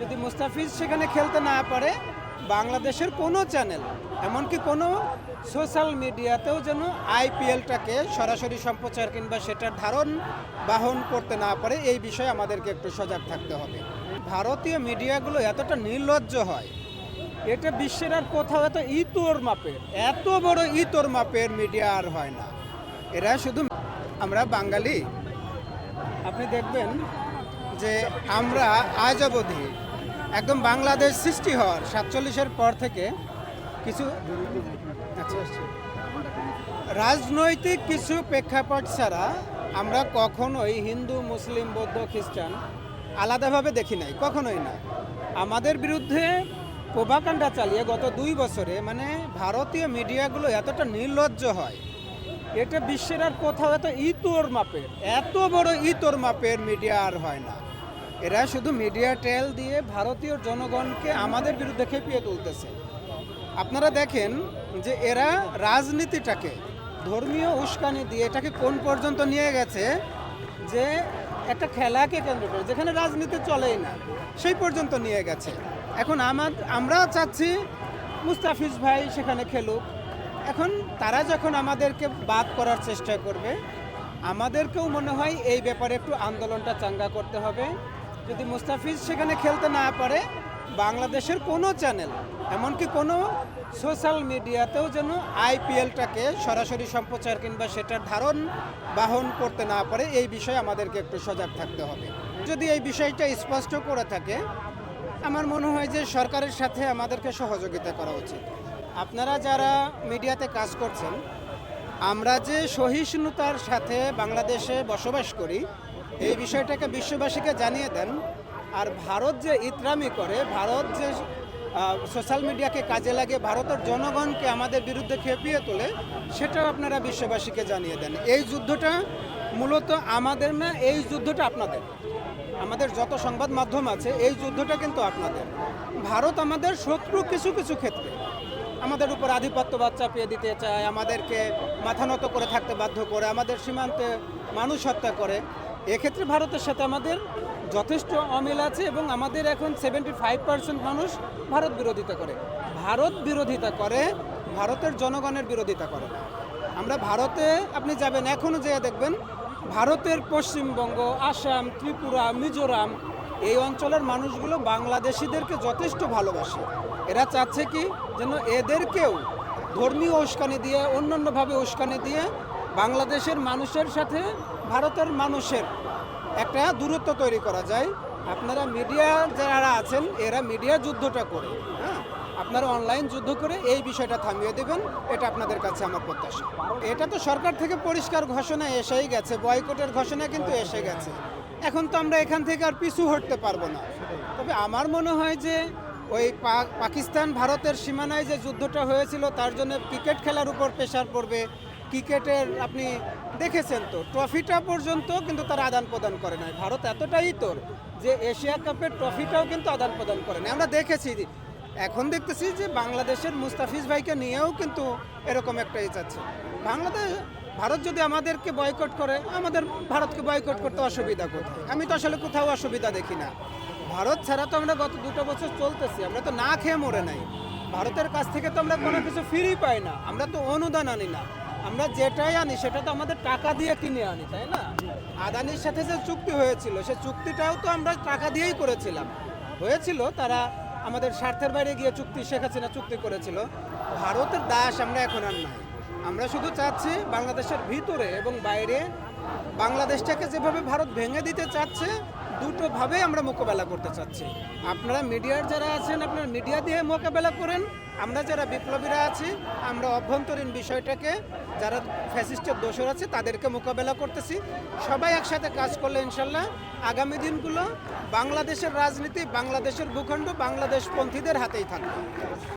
যদি মুস্তাফিজ সেখানে খেলতে না পারে, বাংলাদেশের কোনো চ্যানেল, এমনকি কোনো সোশ্যাল মিডিয়াতেও যেন আইপিএলটাকে সরাসরি সম্প্রচার কিংবা সেটার ধারণ বাহন করতে না পারে, এই বিষয়ে আমাদেরকে একটু সজাগ থাকতে হবে। ভারতীয় মিডিয়াগুলো এতটা নির্লজ্জ হয়, এটা বিশ্বের আর কোথাও এত ইতোর মাপের, এত বড় ইতোর মাপের মিডিয়া আর হয় না। এরা শুধু আমরা বাঙালি। আপনি দেখবেন যে আমরা আজ অবধি একদম বাংলাদেশ সৃষ্টি হওয়ার সাতচল্লিশের পর থেকে কিছু আচ্ছা, রাজনৈতিক কিছু প্রেক্ষাপট ছাড়া আমরা কখনোই হিন্দু মুসলিম বৌদ্ধ খ্রিস্টান আলাদাভাবে দেখি নাই কখনোই না। আমাদের বিরুদ্ধে প্রভাকাণ্ডা চালিয়ে গত দুই বছরে মানে ভারতীয় মিডিয়াগুলো এতটা নির্লজ্জ হয় এটা বিশ্বের আর কোথাও এত ইতোর মাপের এত বড় ইতোর মাপের মিডিয়া আর হয় না। এরা শুধু মিডিয়া টেল দিয়ে ভারতীয় জনগণকে আমাদের বিরুদ্ধে খেপিয়ে তুলতেছে। আপনারা দেখেন যে এরা রাজনীতিটাকে, ধর্মীয় উস্কানি দিয়ে এটাকে কোন পর্যন্ত নিয়ে গেছে যে একটা খেলাকে কেন্দ্র করে, যেখানে রাজনীতি চলেই না, সেই পর্যন্ত নিয়ে গেছে। এখন আমার আমরা চাচ্ছি মুস্তাফিজ ভাই সেখানে খেলুক। এখন তারা যখন আমাদেরকে বাদ করার চেষ্টা করবে, আমাদেরকেও মনে হয় এই ব্যাপারে একটু আন্দোলনটা চাঙ্গা করতে হবে। যদি মুস্তাফিজ সেখানে খেলতে না পারে, বাংলাদেশের কোনো চ্যানেল এমনকি কোনো সোশ্যাল মিডিয়াতেও যেন আইপিএলটাকে সরাসরি সম্প্রচার কিংবা সেটার ধারণ বাহন করতে না পারে, এই বিষয়ে আমাদেরকে একটু সজাগ থাকতে হবে। যদি এই বিষয়টা স্পষ্ট করে থাকে, আমার মনে হয় যে সরকারের সাথে আমাদেরকে সহযোগিতা করা উচিত। আপনারা যারা মিডিয়াতে কাজ করছেন, আমরা যে সহিষ্ণুতার সাথে বাংলাদেশে বসবাস করি এই বিষয়টাকে বিশ্ববাসীকে জানিয়ে দেন। আর ভারত যে ইতরামি করে, ভারত যে সোশ্যাল মিডিয়াকে কাজে লাগে ভারতের জনগণকে আমাদের বিরুদ্ধে খেপিয়ে তোলে, সেটাও আপনারা বিশ্ববাসীকে জানিয়ে দেন। এই যুদ্ধটা মূলত আমাদের না, এই যুদ্ধটা আপনাদের। আমাদের যত সংবাদ মাধ্যম আছে, এই যুদ্ধটা কিন্তু আপনাদের। ভারত আমাদের শত্রু কিছু কিছু ক্ষেত্রে। আমাদের উপর আধিপত্যবাদ চাপিয়ে দিতে চায়, আমাদেরকে মাথা নত করে থাকতে বাধ্য করে, আমাদের সীমান্তে মানুষ হত্যা করে। এক্ষেত্রে ভারতের সাথে আমাদের যথেষ্ট অমিল আছে এবং আমাদের এখন সেভেন্টি ফাইভ পার্সেন্ট মানুষ ভারত বিরোধিতা করে। ভারত বিরোধিতা করে, ভারতের জনগণের বিরোধিতা করে। আমরা ভারতে, আপনি যাবেন, এখনও যেয়ে দেখবেন, ভারতের পশ্চিমবঙ্গ, আসাম, ত্রিপুরা, মিজোরাম, এই অঞ্চলের মানুষগুলো বাংলাদেশিদেরকে যথেষ্ট ভালোবাসে। এরা চাচ্ছে কি? যেন এদেরকেও ধর্মীয় উস্কানি দিয়ে, অন্যান্যভাবে উস্কানি দিয়ে বাংলাদেশের মানুষের সাথে ভারতের মানুষের একটা দূরত্ব তৈরি করা যায়। আপনারা মিডিয়া যারা আছেন, এরা মিডিয়া যুদ্ধটা করে হ্যাঁ? আপনারা অনলাইন যুদ্ধ করে এই বিষয়টা থামিয়ে দেবেন, এটা আপনাদের কাছে আমার প্রত্যাশা। এটা তো সরকার থেকে পরিষ্কার ঘোষণা এসেই গেছে, বয়কটের ঘোষণা কিন্তু এসে গেছে। এখন তো আমরা এখান থেকে আর পিছু হটতে পারব না। তবে আমার মনে হয় যে ওই পাকিস্তান ভারতের সীমানায় যে যুদ্ধটা হয়েছিল, তার জন্য ক্রিকেট খেলার উপর প্রেশার পড়বে ক্রিকেটের আপনি দেখেছেন তো, ট্রফিটা পর্যন্ত কিন্তু তারা আদান প্রদান করে নাই। ভারত এতটাই তোর যে এশিয়া কাপের ট্রফিটাও কিন্তু আদান প্রদান করে নাই। আমরা দেখেছি এখন দেখতেছি যে বাংলাদেশের মুস্তাফিজ ভাইকে নিয়েও কিন্তু এরকম একটা ই চাচ্ছে বাংলাদেশ, ভারত যদি আমাদেরকে বয়কট করে, আমাদের ভারতকে বয়কট করতে অসুবিধা কোথায়? আমি তো আসলে কোথাও অসুবিধা দেখি না। ভারত ছাড়া তো আমরা গত দুটো বছর চলতেছি, আমরা তো না খেয়ে মরে নাই। ভারতের কাছ থেকে তো আমরা কোনো কিছু ফ্রি পাই না। আমরা তো অনুদান আনি না। আমরা যেটাই আনি, সেটা তো আমাদের টাকা দিয়ে কিনে আনি, তাই না? আদানির সাথে যে চুক্তি হয়েছিল, সে চুক্তিটাও তো আমরা টাকা দিয়েই করেছিলাম। হয়েছিল, তারা আমাদের স্বার্থের বাইরে গিয়ে চুক্তি শেখ হাসিনা চুক্তি করেছিল। ভারতের দাস আমরা এখন আর নাই। আমরা শুধু চাচ্ছি বাংলাদেশের ভিতরে এবং বাইরে বাংলাদেশটাকে যেভাবে ভারত ভেঙে দিতে চাচ্ছে দুটোভাবে আমরা মোকাবেলা করতে চাচ্ছি। আপনারা মিডিয়ার যারা আছেন, আপনারা মিডিয়া দিয়ে মোকাবেলা করেন। আমরা যারা বিপ্লবীরা আছি, আমরা অভ্যন্তরীণ বিষয়টাকে, যারা ফ্যাসিস্টের দোষর আছে, তাদেরকে মোকাবেলা করতেছি। সবাই একসাথে কাজ করলে ইনশাল্লাহ আগামী দিনগুলো বাংলাদেশের রাজনীতি, বাংলাদেশের ভূখণ্ড, বাংলাদেশপন্থীদের হাতেই থাকবে।